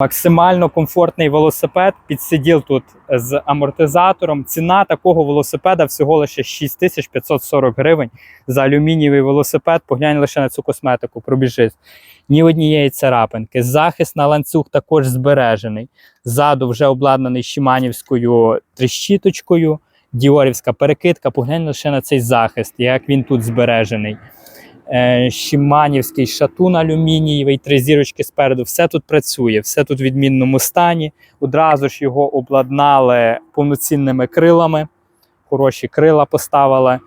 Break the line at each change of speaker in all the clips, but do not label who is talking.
Максимально комфортний велосипед. Підсиділ тут з амортизатором. Ціна такого велосипеда всього лише 6540 гривень за алюмінієвий велосипед. Поглянь лише на цю косметику, пробіжись. Ні однієї царапинки. Захист на ланцюг також збережений. Ззаду вже обладнаний Шиманівською тріщіточкою. Діорівська перекидка. Поглянь лише на цей захист, як він тут збережений. Е, Шиманівський шатун алюмінієвий, три зірочки спереду. Все тут працює, все тут в відмінному стані. Одразу ж його обладнали повноцінними крилами. Хороші крила поставили.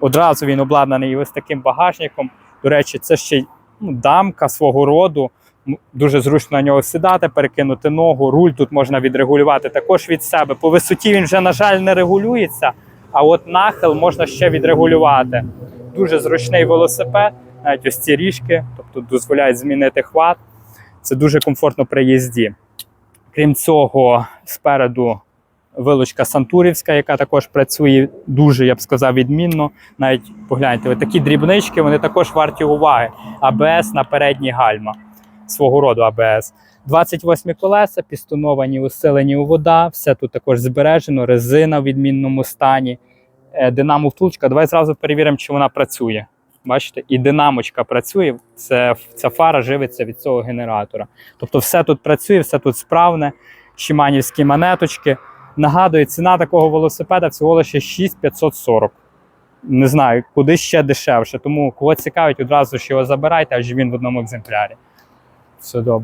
Одразу він обладнаний ось таким багажником. До речі, це ще ну, дамка свого роду. Дуже зручно на нього сідати, перекинути ногу. Руль тут можна відрегулювати також від себе. По висоті він вже, на жаль, не регулюється, а от нахил можна ще відрегулювати. Дуже зручний велосипед, навіть ось ці ріжки, тобто дозволяють змінити хват. Це дуже комфортно при їзді. Крім цього, спереду вилучка Сантурівська, яка також працює дуже, я б сказав, відмінно. Навіть погляньте, такі дрібнички, вони також варті уваги. АБС на передні гальма свого роду АБС. 28 колеса, пістоновані, усилені у вода, все тут також збережено, резина в відмінному стані. Е, Динамо втулочка. Давай зразу перевіримо, чи вона працює. Бачите, і динамочка працює. Це, ця фара живиться від цього генератора. Тобто, все тут працює, все тут справне. Шиманівські монеточки. Нагадую, ціна такого велосипеда всього лише 6540. Не знаю, куди ще дешевше. Тому кого цікавить, одразу ж його забирайте, адже він в одному екземплярі. Все добре.